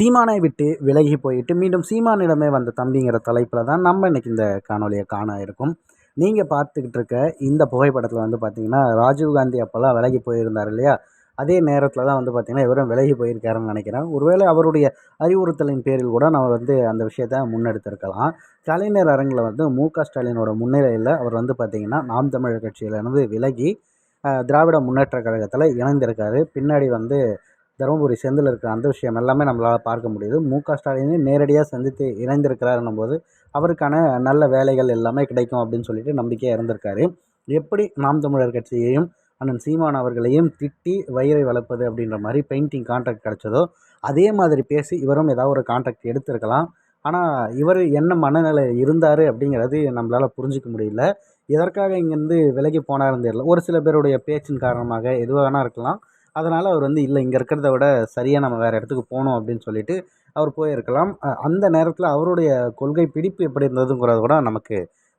சீமானை விட்டு விலகி போயிட்டு மீண்டும் சீமானிடமே வந்த தம்பிங்கிற தலைப்பில் தான் நம்ம இன்றைக்கி இந்த காணொலியை காண இருக்கும். நீங்கள் பார்த்துக்கிட்டு இருக்க இந்த புகைப்படத்தில் வந்து பார்த்தீங்கன்னா ராஜீவ்காந்தி அப்போல்லாம் விலகி போயிருந்தார் இல்லையா? அதே நேரத்தில் தான் வந்து பார்த்திங்கன்னா இவரும் விலகி போயிருக்காருன்னு நினைக்கிறேன். ஒருவேளை அவருடைய அறிவுறுத்தலின் பேரில் கூட நம்ம வந்து அந்த விஷயத்தை முன்னெடுத்திருக்கலாம். கலைஞர் அரங்கில் வந்து மு க ஸ்டாலினோட முன்னிலையில் அவர் வந்து பார்த்திங்கன்னா நாம் தமிழர் கட்சியிலேருந்து விலகி திராவிட முன்னேற்ற கழகத்தில் இணைந்திருக்காரு. பின்னாடி வந்து தருமபுரி செந்தில் இருக்கிற அந்த விஷயம் எல்லாமே நம்மளால் பார்க்க முடியுது. மு க ஸ்டாலினை நேரடியாக சந்தித்து இணைந்திருக்கிறாருன்னும் போது அவருக்கான நல்ல வேலைகள் எல்லாமே கிடைக்கும் அப்படின்னு சொல்லிட்டு நம்பிக்கையாக இருந்திருக்காரு. எப்படி நாம் தமிழர் கட்சியையும் அண்ணன் சீமான் அவர்களையும் திட்டி வயிறை வளர்ப்பது அப்படின்ற மாதிரி பெயிண்டிங் கான்ட்ராக்ட் கிடச்சதோ அதே மாதிரி பேசி இவரும் ஏதாவது ஒரு கான்ட்ராக்ட் எடுத்திருக்கலாம். ஆனால் இவர் என்ன மனநிலை இருந்தார் அப்படிங்கிறது நம்மளால் புரிஞ்சிக்க முடியல. எதற்காக இங்கேருந்து விலகி போனாருன்னு தெரியல. ஒரு சில பேருடைய பேச்சின் காரணமாக எதுவாக இருக்கலாம். அதனால் அவர் வந்து இல்லை இங்கே இருக்கிறத விட சரியாக நம்ம வேறு இடத்துக்கு போகணும் அப்படின்னு சொல்லிட்டு அவர் போயிருக்கலாம். அந்த நேரத்தில் அவருடைய கொள்கை பிடிப்பு எப்படி இருந்ததுங்கிறது கூட நமக்கு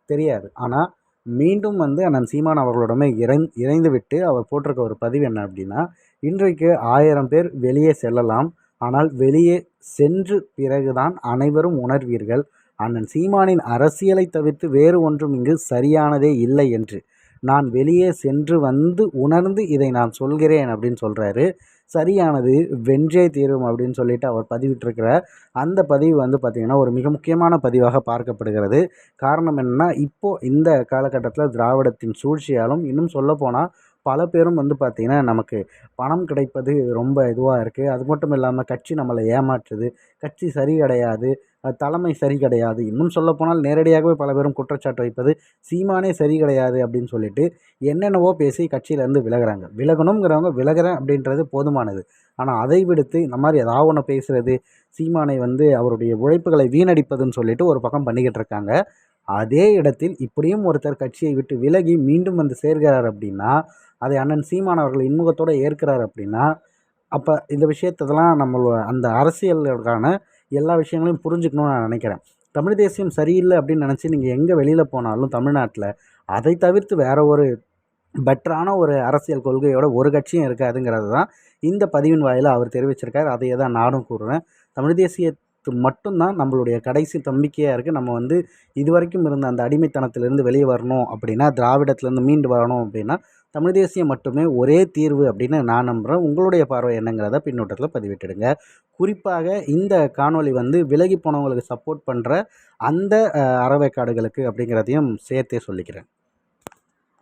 தெரியாது. ஆனால் மீண்டும் வந்து அண்ணன் சீமான் அவர்களுடமே இறை இணைந்து விட்டு அவர் போட்டிருக்க ஒரு பதிவு என்ன அப்படின்னா இன்றைக்கு ஆயிரம் பேர் வெளியே செல்லலாம். ஆனால் வெளியே சென்று பிறகுதான் அனைவரும் உணர்வீர்கள். அண்ணன் சீமானின் அரசியலை தவிர்த்து வேறு ஒன்றும் இங்கு சரியானதே இல்லை என்று. நான் வெளியே சென்று வந்து உணர்ந்து இதை நான் சொல்கிறேன் அப்படின்னு சொல்கிறாரு சரியானது வென்றே தீரும் அப்படின்னு சொல்லிட்டு அவர் பதிவிட்டிருக்கிற அந்த பதிவு வந்து பார்த்திங்கன்னா ஒரு மிக முக்கியமான பதிவாக பார்க்கப்படுகிறது. காரணம் என்னென்னா இப்போது இந்த காலகட்டத்தில் திராவிடத்தின் சூழ்ச்சியாலும் இன்னும் சொல்லப்போனால் பல பேரும் வந்து பார்த்திங்கன்னா நமக்கு பணம் கிடைப்பது ரொம்ப இதுவாக இருக்குது அது மட்டும் இல்லாமல் கட்சி நம்மளை ஏமாற்றுது. கட்சி சரி கிடையாது தலைமை சரி கிடையாது. இன்னும் சொல்லப்போனால் நேரடியாகவே பல பேரும் குற்றச்சாட்டு வைப்பது சீமானே சரி கிடையாது அப்படின்னு சொல்லிட்டு என்னென்னவோ பேசி கட்சியிலேருந்து விலகுறாங்க. விலகணுங்கிறவங்க விலகுறேன் அப்படின்றது போதுமானது. ஆனால் அதை விடுத்து இந்த மாதிரி ஏதாவது ஒன்று பேசுகிறது சீமானை வந்து அவருடைய உழைப்புகளை வீணடிப்பதுன்னு சொல்லிட்டு ஒரு பக்கம் பண்ணிக்கிட்டு இருக்காங்க. அதே இடத்தில் இப்படியும் ஒருத்தர் கட்சியை விட்டு விலகி மீண்டும் வந்து சேர்கிறார் அப்படின்னா அதை அண்ணன் சீமான் அவர்கள் இன்முகத்தோடு ஏற்கிறார் அப்படின்னா அப்போ இந்த விஷயத்ததெல்லாம் நம்மளோட அந்த அரசியலுக்கான எல்லா விஷயங்களையும் புரிஞ்சுக்கணும்னு நான் நினைக்கிறேன். தமிழ் தேசியம் சரியில்லை அப்படின்னு நினச்சி நீங்கள் எங்கே வெளியில் போனாலும் தமிழ்நாட்டில் அதை தவிர்த்து வேற ஒரு பெட்டரான ஒரு அரசியல் கொள்கையோட ஒரு கட்சியும் இருக்காதுங்கிறது தான் இந்த பதிவின் வாயிலாக அவர் தெரிவிச்சிருக்கார். அதையே தான் நானும் கூறுறேன். தமிழ் தேசியத்து மட்டும்தான் நம்மளுடைய கடைசி நம்பிக்கையாக இருக்குது நம்ம வந்து இதுவரைக்கும் இருந்த அந்த அடிமைத்தனத்திலிருந்து வெளியே வரணும் அப்படின்னா திராவிடத்துலேருந்து மீண்டு வரணும் அப்படின்னா தமிழ் தேசியம் மட்டுமே ஒரே தீர்வு அப்படின்னு நான் நம்புகிறேன் உங்களுடைய பார்வை என்னங்கிறத பின்னோட்டத்தில் பதிவிட்டுடுங்க. குறிப்பாக இந்த காணொளி வந்து விலகி போனவங்களுக்கு சப்போர்ட் பண்ணுற அந்த அஹ், அறவைக்காடுகளுக்கு அப்படிங்கிறதையும் சேர்த்தே சொல்லிக்கிறேன்.